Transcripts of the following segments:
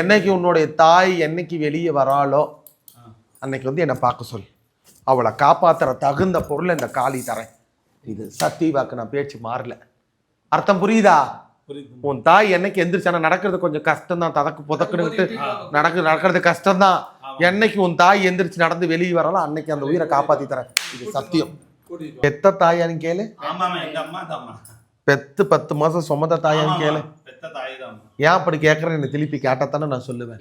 என்னைக்கு உன்னுடைய தாய் என்னைக்கு வெளியே வராளோ. அன்னைக்கு வந்து என்னை பார்க்க சொல் அவளை காப்பாத்துற தகுந்த பொருளை இந்த காளி தரேன். இது சத்தி வாக்கு நான் பேச்சு மாறல. அர்த்தம் புரியுதா? உன் தாய் என்னைக்கு எந்திரிச்சானா நடக்கிறது கொஞ்சம் கஷ்டம் தான் ததக்கு புதக்குன்னுட்டு நடக்கு. நடக்கிறது கஷ்டம் தான் என்னைக்கு உன் தாய் எந்திரிச்சு நடந்து வெளியே வரலாம் அன்னைக்கு அந்த உயிரை காப்பாத்தி தரேன். இது சத்தியம். பெத்த தாயான்னு கேளு. பெத்து பத்து மாசம் சுமந்த தாயான்னு கேளு. ஏன் அப்படி கேட்கறேன் என்ன திருப்பி கேட்டத்தானே நான் சொல்லுவேன்.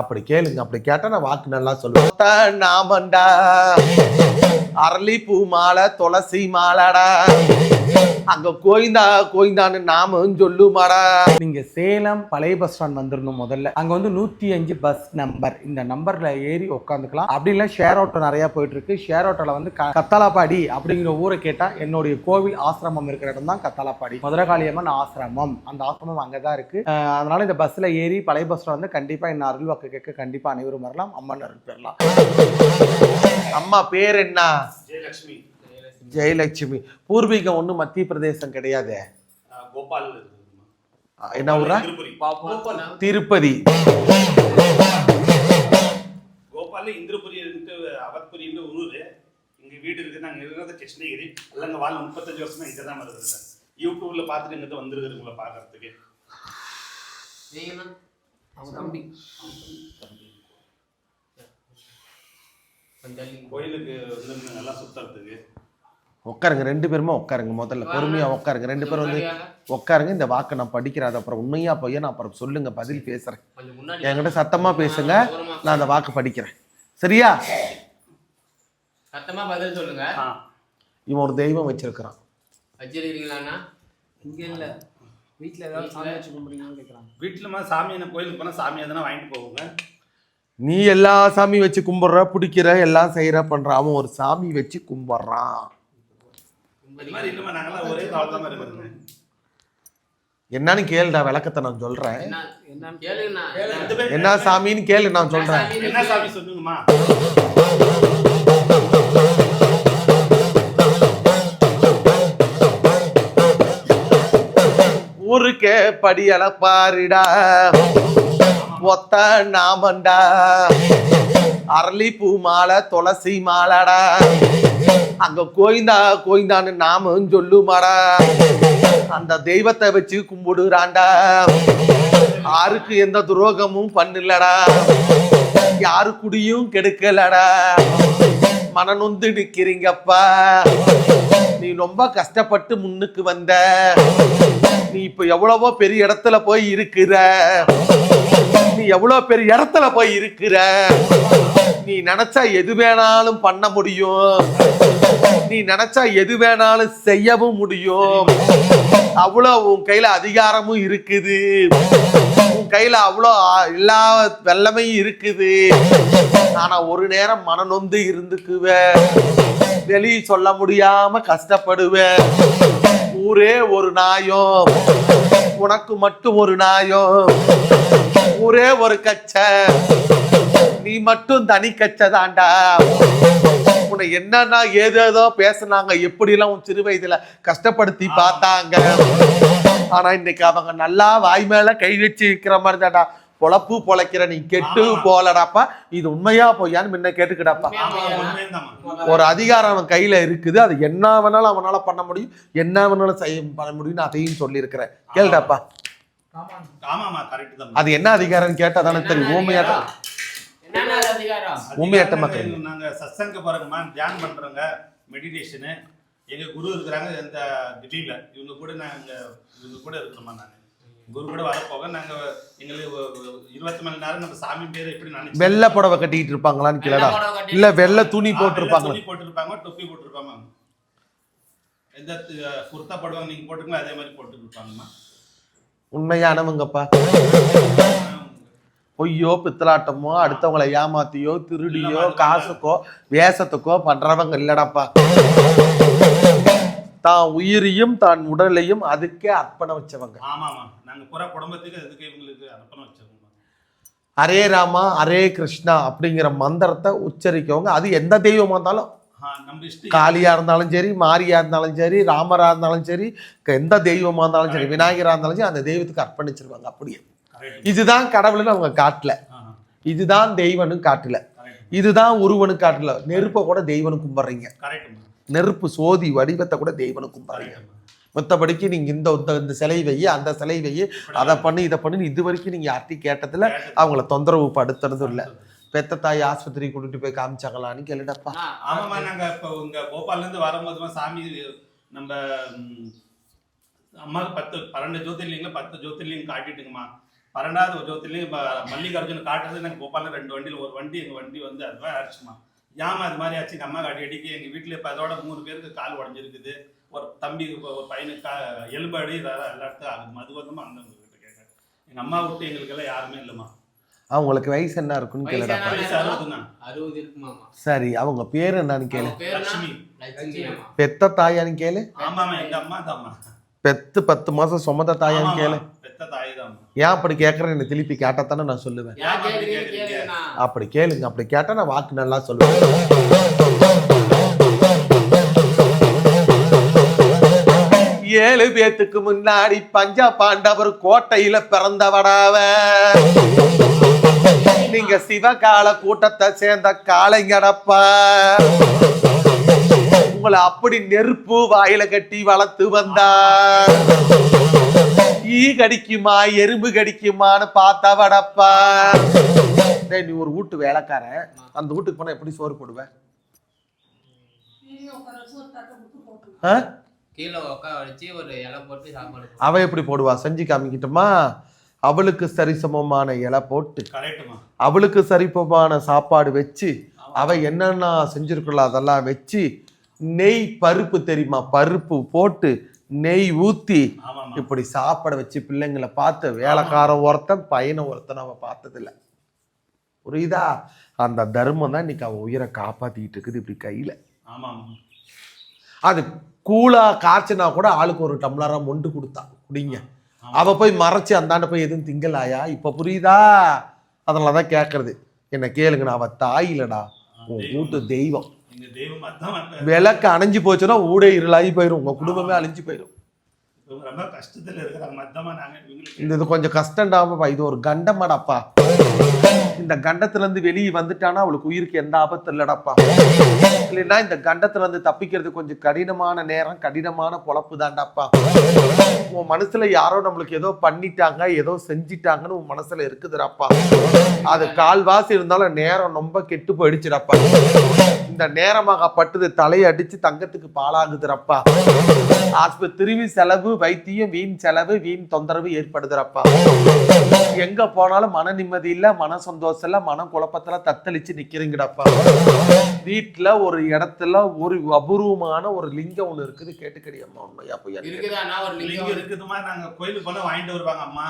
அப்படி கேளுங்க அப்படி கேட்டா நான் வாக்கு நல்லா சொல்லுவேன். த நாமண்டா. அரளி பூ மாலை துளசி மாலைடா. அங்க கோயிந்தா கோயிந்தான்னு நாமும் சொல்லுமாடா. நீங்க சேலம் பழைய பஸ் ஸ்டாண்ட் வந்துடணும் முதல்ல. அங்க வந்து நூத்தி அஞ்சு பஸ் நம்பர் இந்த நம்பர்ல ஏறி உட்காந்துக்கலாம் அப்படி இல்லை ஷேர் ஆட்டோ நிறைய போயிட்டு இருக்கு ஷேர் ஆட்டோல வந்து க- கத்தாலாப்பாடி அப்படிங்கிற ஊரை கேட்டா என்னுடைய கோவில் ஆசிரமம் இருக்கிற இடம் தான் கத்தாலாப்பாடி மதுரகாளியம்மன் ஆசிரமம். அந்த ஆசிரமம் அங்கதான் இருக்கு. அதனால இந்த பஸ்ல ஏறி பழைய பஸ் ஸ்டாண்ட் வந்து கண்டிப்பா என்ன அருள் வாக்கு கேட்க கண்டிப்பா அனைவரும் வரலாம். அம்மன் அருள் பெறலாம். அம்மா பேர் என்ன? ஜெயலட்சுமி. ஜெயலட்சுமி. பூர்வீகம் ஒன்றும் மத்திய பிரதேசம் கிடையாது. கோபால். என்ன ஊரா? திருப்பதி. திருப்பதி கோபால். இந்திரபுரி இருக்கு அவத்புரின்னு ஊரு. இங்க வீடு இருக்கு. நாங்க இருக்கிறது கிருஷ்ணகிரி. அல்லங்க வாழ் முப்பத்தஞ்சு வருஷமா இங்க தான் வருது யூடியூப்ல பார்த்துட்டு இங்கிட்ட வந்துருக்குது உங்களை பார்க்கறதுக்கு. தம்பி. கோயிலுக்கு வந்து நல்லா சுத்துறதுக்கு. உட்காருங்க ரெண்டு பேருமே உட்காருங்க முதல்ல. பொறுமையா உட்காருங்க. ரெண்டு பேரும் வந்து உட்காருங்க. இந்த வாக்கை நான் படிக்கிறேன் அது அப்புறம் உண்மையா பொய்யா நான் அப்புறம் சொல்லுங்க பதில் பேசுறேன். கொஞ்சம் முன்னாடி என்கிட்ட சத்தமா பேசுங்க. நான் அந்த வாக்கு படிக்கிறேன். சரியா? சத்தமா பதில் சொல்லுங்க. ஆ. இவன் ஒரு தெய்வம் வச்சிருக்கிறான். இங்க இல்ல. வீட்ல ஏதாவது சாமி வச்சு கும்பிடுறீங்கன்னு கேக்குறாங்க. வீட்டுல மாதிரி சாமி என்ன கோயிலுக்கு போனா சாமி எதனா வாங்கிட்டு போவோங்க? நீ எல்லா சாமி வச்சு கும்பிடுற பிடிக்கிற எல்லாம் செய்யற பண்ற. அவன் ஒரு சாமி வச்சு கும்பிடுறான் இது மாதிரி இல்லைம்மா நாங்கெல்லாம் ஒரே தாழ்த்தா மாதிரி இருக்குதுங்க என்னன்னு கேளுடா விளக்கத்தை நான் சொல்றேன். என்ன சாமின்னு கேளு நான் சொல்றேன். என்ன சாமி சொல்லுங்கம்மா. ஊருக்கே படியல பாருடா ஒத்த நாமண்டா. அரளி பூ மாலை துளசி மாலைடா. அங்க கோயிந்தா கோயிந்தான்னு நாமும் சொல்லுமாடா. அந்த தெய்வத்தை வச்சு கும்பிடுறாண்டா யாருக்கு எந்த துரோகமும் பண்ணலடா. யாரு குடியும் கெடுக்கலடா. மனநொந்து நிக்கிறீங்கப்பா. நீ ரொம்ப கஷ்டப்பட்டு முன்னுக்கு வந்த. நீ இப்ப எவ்வளவோ பெரிய இடத்துல போய் இருக்கிற. நீ எவ்வளோ பெரிய இடத்துல போய் இருக்கிற. நீ நினைச்சா எது வேணாலும் பண்ண முடியும். நீ நினைச்சா எது வேணாலும் செய்யவும் முடியும். அவ்வளோ உன் கையில அதிகாரமும் இருக்குது. உன் கையில அவ்வளோ எல்லா வெள்ளமையும் இருக்குது. ஆனா ஒரு நேரம் மனநொந்து இருந்துக்குவ. வெளியே சொல்ல முடியாம கஷ்டப்படுவேன் ஊரே ஒரு நாயம். உனக்கு மட்டும் ஒரு நாயம். ஊரே ஒரு கச்சை. நீ மட்டும் தனி கச்சதாண்டா. உன்னை என்னன்னா ஏதேதோ பேசுனாங்க. எப்படிலாம் உன் சிறு வயதுல கஷ்டப்படுத்தி பார்த்தாங்க. ஆனா இன்னைக்கு அவங்க நல்லா வாய் மேல கை வச்சு இருக்கிற மாதிரி தான்டா. பொழப்பு பொழைக்கிற நீ கெட்டு போலடாப்பா. இது உண்மையா பொய்யான்னு முன்ன கேட்டுக்கிடாப்பா. ஒரு அதிகாரம் அவன் கையில இருக்குது. அது என்ன வேணாலும் அவனால பண்ண முடியும். என்ன வேணாலும் செய்ய பண்ண முடியும்னு அதையும் சொல்லியிருக்கிறேன். கேளுடாப்பா. அது என்ன அதிகாரம்னு கேட்டா தானே தெரியும். ஊமையாட்டம் உண்மையாட்ட மக்கள். நாங்க சத்சங்க போறோங்கம்மா தியானம் பண்றோங்க. மெடிடேஷனு எங்க குரு இருக்கிறாங்க இந்த திடீர்ல. இவங்க கூட நாங்க இவங்க கூட இருக்கிறோமா நாங்க குரு கூட வரப்போக நாங்க எங்களுக்கு இருபத்தி மணி நேரம் நம்ம சாமி பேரை எப்படி நினைச்சு வெள்ளை புடவை கட்டிக்கிட்டு இருப்பாங்களான்னு கேளடா. இல்ல வெள்ளை துணி வெள்ளை துணி போட்டிருப்பாங்க தொப்பி போட்டிருப்பாங்க. எந்த து- குர்தா போடுவாங்க நீங்க போட்டுங்களா அதே மாதிரி போட்டு இருப்பாங்கம்மா. உண்மையானவங்கப்பா. பொய்யோ பித்தலாட்டமோ அடுத்தவங்களை ஏமாத்தியோ திருடியோ காசுக்கோ வேஷத்துக்கோ பண்றவங்க இல்லடாப்பா. தான் உயிரையும் தான் உடலையும் அதுக்கே அர்ப்பணம் வச்சவங்க. ஹரே ராமா ஹரே கிருஷ்ணா அப்படிங்கிற மந்திரத்தை உச்சரிக்கவங்க. அது எந்த தெய்வமா இருந்தாலும். காளியா இருந்தாலும் சரி மாரியா இருந்தாலும் சரி ராமரா இருந்தாலும் சரி எந்த தெய்வமா இருந்தாலும் சரி விநாயகரா இருந்தாலும் சரி அந்த தெய்வத்துக்கு அர்ப்பணிச்சிருவாங்க அப்படியே. இதுதான் கடவுள்னு அவங்க காட்டல. இதுதான் தெய்வனும் காட்டல. இதுதான் உருவனு காட்டல. நெருப்பை கூட தெய்வனு கும்பிட்றீங்க. நெருப்பு சோதி வடிவத்தை கூட தெய்வனு கும்பிட்றீங்க. மற்றபடிக்கு நீங்க இந்த இந்த- சிலை வை அந்த சிலை வை அதை பண்ணி இதை பண்ணி இது வரைக்கும் நீங்க யார்ட்டையும் கேட்டதுல அவங்கள தொந்தரவு படுத்துறதும் இல்லை. பெத்த தாய் ஆஸ்பத்திரி கூட்டிட்டு போய் காமிச்சாங்களான்னு கேளுடப்பா. ஆமாம்மா. நாங்க இப்போ உங்க போபால்ல இருந்து வரும்போதுமா சாமி நம்ம அம்மாவுக்கு பத்து பன்னெண்டு ஜோதிர்லிங்ல பத்து ஜோதிர்லிங்கம் காட்டிட்டுங்கம்மா. பன்னெண்டாவது ஒரு ஜோதிர்லிங்கம் இப்போ மல்லிகார்ஜுன் காட்டுறது எனக்கு போபால்ல ரெண்டு வண்டியில் ஒரு வண்டி எங்கள் வண்டி வந்து அதுவாக ஆயிடுச்சுமா ஏமா அது மாதிரி ஆச்சு எங்கள் அம்மா காட்டி அடிக்கி எங்கள் வீட்டில் இப்போ அதோட மூணு பேருக்கு கால் உடஞ்சிருக்குது. ஒரு தம்பி ஒரு பையனுக்கு கா எலும்பு அடி எல்லா இடத்துக்கும் ஆகுது அது வந்து அந்த உங்ககிட்ட கேட்குறேன் எங்கள் அம்மா விட்டு எங்களுக்கெல்லாம் யாருமே இல்லைம்மா. அவங்களுக்கு வயசு என்ன இருக்குன்னு கேளுடப்பா வயசான- வயசு அறுபதுண்ணா. அறுபது இருக்குமாமா சரி அவங்க பேர் என்னன்னு கேளு. பெத்த தாயான்னு கேளு. பெத்து பத்து மாசம் சுமந்த தாயான்னு கேளு ஆமாம்மா, பெத்த தாய் தாம்மா ஏன் அப்படி கேட்கறேன்னு திருப்பி கேட்டாத்தானே நான் சொல்லுவேன். அப்படி கேளுங்க அப்படி கேட்டா நான் வாக்கு நல்லா சொல்லுவேன். ஏழு பேத்துக்கு முன்னாடி பஞ்ச பாண்டவர் கோட்டையில பிறந்தவடாவ நீங்க சிவகால கூட்டத்தை சேர்ந்த காளைங்கடப்பா. உங்களை அப்படி நெருப்பு வாயில கட்டி வளர்த்து வந்தா. ஈ கடிக்குமா எறும்பு கடிக்குமான்னு பார்த்தவடப்பா டேய் நீ ஒரு வீட்டு வேலைக்காரன். அந்த வீட்டுக்கு போனா எப்படி சோறு போடுவேன் ஆ? கீழே உட்கார வச்சு ஒரு இலை போட்டு சாப்பாடு போட்டு- அவ எப்படி போடுவா? செஞ்சு காமிக்கிட்டுமா? அவளுக்கு சரிசமமான இலை போட்டு கரெக்டுமா அவளுக்கு சரிசமமான சாப்பாடு வச்சு அவ என்னென்ன செஞ்சிருக்கலாம் அதெல்லாம் வச்சு நெய் பருப்பு தெரியுமா? பருப்பு போட்டு நெய் ஆமாம்மா. இப்படி சாப்பிட வச்சு பிள்ளைங்களை பார்த்து வேலைக்காரன் ஒருத்தன் பையனை ஒருத்தன் அவ பார்த்ததில்ல. புரியுதா? அந்த தர்மம் தான் இன்னைக்கு அவன் உயிரை காப்பாத்திக்கிட்டு இருக்குது இப்படி கையில. அது கூலா காய்ச்சினா கூட ஆளுக்கு ஒரு டம்ளரா மொண்டு கொடுத்தா குடிங்க. அவ போய் மறைச்சு அந்தாண்ட போய் எதுவும் திங்கலாயா? இப்ப புரியுதா? அதனால தான் கேட்கறது என்ன கேளுங்கண்ணா அவ தாய் இல்லடா. உன் வீட்டு தெய்வம். விளக்கு அணைஞ்சு போச்சுன்னா ஊடே இருளாகி போயிடும் உங்க குடும்பமே அழிஞ்சு போயிடும் இது கொஞ்சம் கஷ்டம்டாமப்பா. இது ஒரு கண்டமாடாப்பா. இந்த கண்டத்துல இருந்து வெளியே வந்துட்டானா அவளுக்கு உயிருக்கு எந்த ஆபத்து இல்லடாப்பா. இல்லைன்னா இந்த கண்டத்துல இருந்து தப்பிக்கிறது கொஞ்சம் கடினமான நேரம் கடினமான பொழப்பு தான்டாப்பா உன் மனசுல யாரோ நம்மளுக்கு ஏதோ பண்ணிட்டாங்க ஏதோ செஞ்சிட்டாங்கன்னு உன் மனசுல இருக்குதுடாப்பா. அது கால்வாசி இருந்தாலும் நேரம் ரொம்ப கெட்டு போயிடுச்சுடாப்பா. இந்த நேரமாகப்பட்டது தலையை அடிச்சு தங்கத்துக்கு பாலாகுதுறப்பா ஆஸ்பத்திரி செலவு வைத்தியம் வீண் செலவு வீண் தொந்தரவு ஏற்படுதுறப்பா எங்க போனாலும் மன நிம்மதி இல்ல மன சந்தோஷம் இல்ல மன குழப்பத்துல தத்தளிச்சு நிக்கிறீங்கடாப்பா. வீட்டுல ஒரு இடத்துல ஒரு அபூர்வமான ஒரு லிங்கம் ஒண்ணு இருக்குது. கேட்டுக்கடியம்மா உண்மையா ஒரு லிங்கம் இருக்குதுமா நாங்க கோயிலுக்கு போனா வாங்கிட்டு வருவாங்க அம்மா.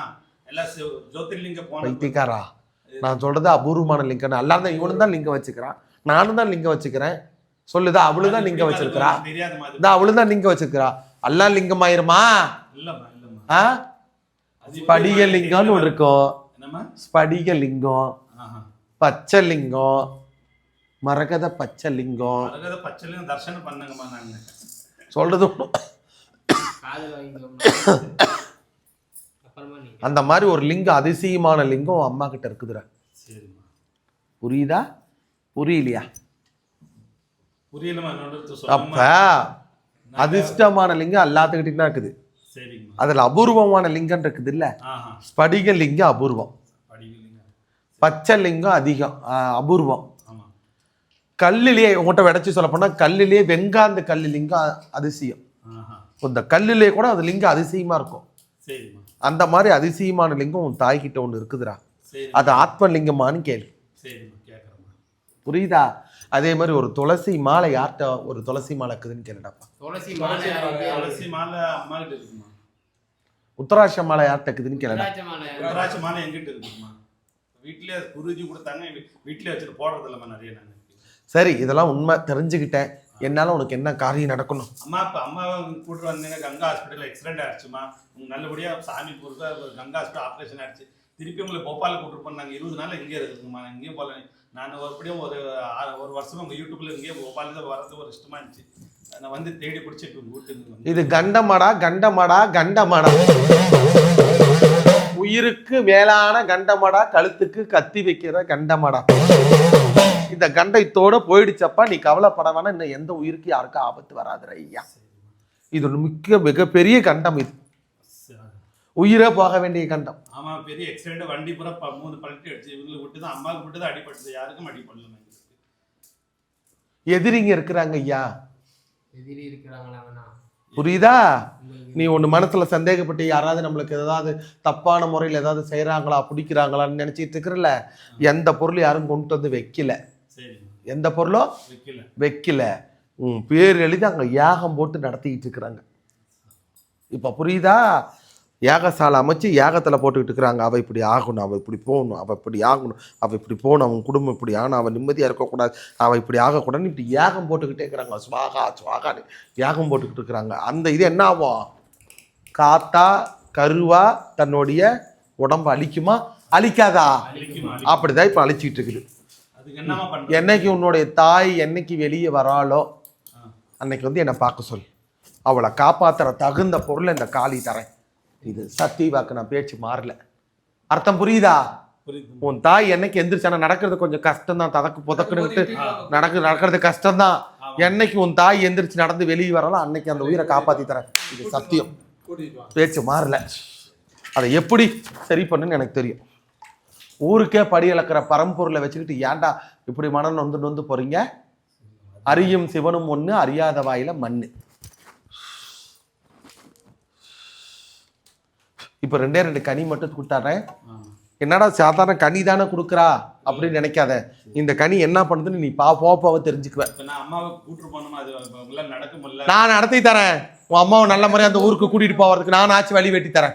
எல்லாம் ஜோதிர்லிங்க போன பைத்தியக்காரா நான் சொல்றது அபூர்வமான லிங்கம் அல்லா தான் இவனு தான் லிங்கம் வச்சுக்கிறான். நானும் தான் லிங்கம் வச்சுக்கிறேன். சொல்லுதா அவளு தான் லிங்கம் வச்சிருக்கிறா. இந்த அவளு தான் லிங்கம் வச்சிருக்கிறா. அல்லா லிங்கம் ஆயிருமா ஆ? அது ஸ்படிக லிங்கம்னு ஒன்று இருக்கும் ஸ்படிக லிங்கம். பச்சை லிங்கம். மரகத பச்சை லிங்கம். சொல்றது அந்த மாதிரி ஒரு லிங்கம் அதிசயமான லிங்கம் அம்மா கிட்ட இருக்குதுடா. புரியுதா? புரியலையா? அப்ப அதிர்ஷ்டமான லிங்கம் எல்லாத்துக்கிட்டையும் தான் இருக்குது. அதுல அபூர்வமான லிங்கம் இருக்குது இல்ல ஸ்படிக லிங்கம் அபூர்வம் பச்சை லிங்கம் அதிகம் அபூர்வம். கல்லிலேயே உங்கள்கிட்ட விடைச்சு சொல்ல போனா கல்லிலேயே வெங்காந்த கல்லு லிங்கம் அதிசயம். இந்த கல்லிலே கூட அது லிங்கம் அதிசயமா இருக்கும். அந்த மாதிரி அதிசயமான லிங்கம் உன் தாய்கிட்ட ஒன்று இருக்குதுடா. அது ஆத்ம லிங்கமான்னு கேளு. சரிம்மா. கேட்குறேம்மா புரியுதா? அதே மாதிரி ஒரு துளசி மாலை யார்கிட்ட ஒரு துளசி மாலை இருக்குதுன்னு கேளுடாப்பா துளசி மாலை யாருக்கு? துளசி மாலை அம்மா கிட்ட இருக்குமா? உத்தராட்ச மாலை யார்கிட்ட இருக்குதுன்னு கேளுடா. திராட்சை மாலை எங்கிட்ட இருக்குமா? வீட்லயே குருஜி கொடுத்தாங்க வீ- வீட்லயே வச்சுட்டு போடுறது இல்லைம்மா நிறைய நாங்க சரி இதெல்லாம் உண்மை தெரிஞ்சுக்கிட்டேன். என்னால உனக்கு என்ன காரியம் நடக்கணும்? அம்மா இப்போ அம்மாவை கூட்டு வந்தீங்க கங்கா ஹாஸ்பிட்டல் ஆக்சிடென்ட் ஆயிடுச்சுமா? உங்க நல்லபடியா சாமி கொடுத்தா கங்கா ஹாஸ்பிட்டல் ஆப்ரேஷன் ஆயிடுச்சு. திருப்பி உங்களை போபால கூட்டு போனாங்க இருபது நாள் இங்கே இருக்குங்கம்மா இங்கேயும் போல. நான் ஒருபடியும் ஒரு ஒரு வருஷமா உங்க யூடியூப்ல இங்கேயே போபால தான் வரது ஒரு இஷ்டமா இருந்துச்சு. நான் வந்து தேடி பிடிச்சி இப்போ இது கண்டமடா கண்டமடா கண்டமடா. உயிருக்கு மேலான கண்டமடா கழுத்துக்கு கத்தி வைக்கிற கண்டமடா. இந்த கண்டத்தோட போயிடுச்சப்பா நீ கவலைப்பட வேணாம். இன்னும் எந்த உயிருக்கு யாருக்கும் ஆபத்து வராதுற ஐயா. இது மிக்க மிகப்பெரிய கண்டம் இது. உயிரே போக வேண்டிய கண்டம். ஆமா பெரிய எக்ஸிடென்ட் வண்டி பூரா ப- மூணு பல்ட்டி அடிச்சு இவங்களுக்கு விட்டு தான் அம்மாவுக்கு விட்டு தான் அடிபட்டது. யாருக்கும் அடிபடல எதிரிங்க இருக்கிறாங்க ஐயா. எதிரி இருக்கிறாங்களாங்கண்ணா புரியுதா? நீ ஒன்று மனசுல சந்தேகப்பட்டு யாராவது நம்மளுக்கு ஏதாவது தப்பான முறையில் ஏதாவது செய்கிறாங்களா பிடிக்கிறாங்களான்னு நினச்சிட்டு இருக்கிறல்ல எந்த பொருள் யாரும் கொண்டு வந்து வைக்கல. சரி. எந்த பொருளும் வைக்கல. பேர் எழுதி அங்கே யாகம் போட்டு நடத்திக்கிட்டு இருக்கிறாங்க. இப்போ புரியுதா? யாகசாலை அமைச்சு யாகத்தில் போட்டுக்கிட்டு இருக்கிறாங்க. அவள் இப்படி ஆகணும் அவள் இப்படி போகணும் அவள் இப்படி ஆகணும் அவள் இப்படி போகணும் அவன் குடும்பம் இப்படி ஆகணும் அவன் நிம்மதியாக இருக்கக்கூடாது அவள் இப்படி ஆகக்கூடாதுன்னு இப்படி யாகம் போட்டுக்கிட்டே இருக்கிறாங்க. சுவாகா சுவாகான்னு யாகம் போட்டுக்கிட்டு இருக்கிறாங்க. அந்த இது என்ன ஆகும்? காத்தா கருவா தன்னுடைய உடம்பை அழிக்குமா? அழிக்காதா? அப்படிதான் இப்போ அழிச்சிட்டு இருக்குது. என்னைக்கு உன்னுடைய தாய் என்னைக்கு வெளியே வராளோ. அன்னைக்கு வந்து என்னை பார்க்க சொல். அவளை காப்பாத்துற தகுந்த பொருளை இந்த காளி தரேன். இது சத்தி வாக்கு நான் பேச்சு மாறல. அர்த்தம் புரியுதா? உன் தாய் என்னைக்கு எந்திரிச்சானா நடக்கிறது கொஞ்சம் கஷ்டம் தான் ததக்கு புதக்குன்னு நடக்கு நடக்கிறது கஷ்டம் தான் என்னைக்கு உன் தாய் எந்திரிச்சு நடந்து வெளியே வரலாம் அன்னைக்கு அந்த உயிரை காப்பாத்தி தரேன். இது சத்தியம். பேச்சு மாறல. அதை எப்படி சரி பண்ணுன்னு எனக்கு தெரியும். ஊருக்கே படி இழக்கிற பரம்பொருளை வச்சுக்கிட்டு ஏன்டா இப்படி மனம் நொந்து நொந்து போறீங்க? அறியும் சிவனும் ஒண்ணு அறியாத வாயில மண்ணு. இப்போ ரெண்டே ரெண்டு கனி மட்டும் கொடுத்தாரேன் என்னடா சாதாரண கனி தானே கொடுக்குறா அப்படின்னு நினைக்காத. இந்த கனி என்ன பண்ணுதுன்னு நீ பா போக போக தெரிஞ்சுக்குவ. இப்ப நான் நடத்தி தரேன். உன் அம்மாவை நல்ல முறையாக அந்த ஊருக்கு கூட்டிட்டு போவதுக்கு நான் ஆச்சு வழி வெட்டி தரேன்.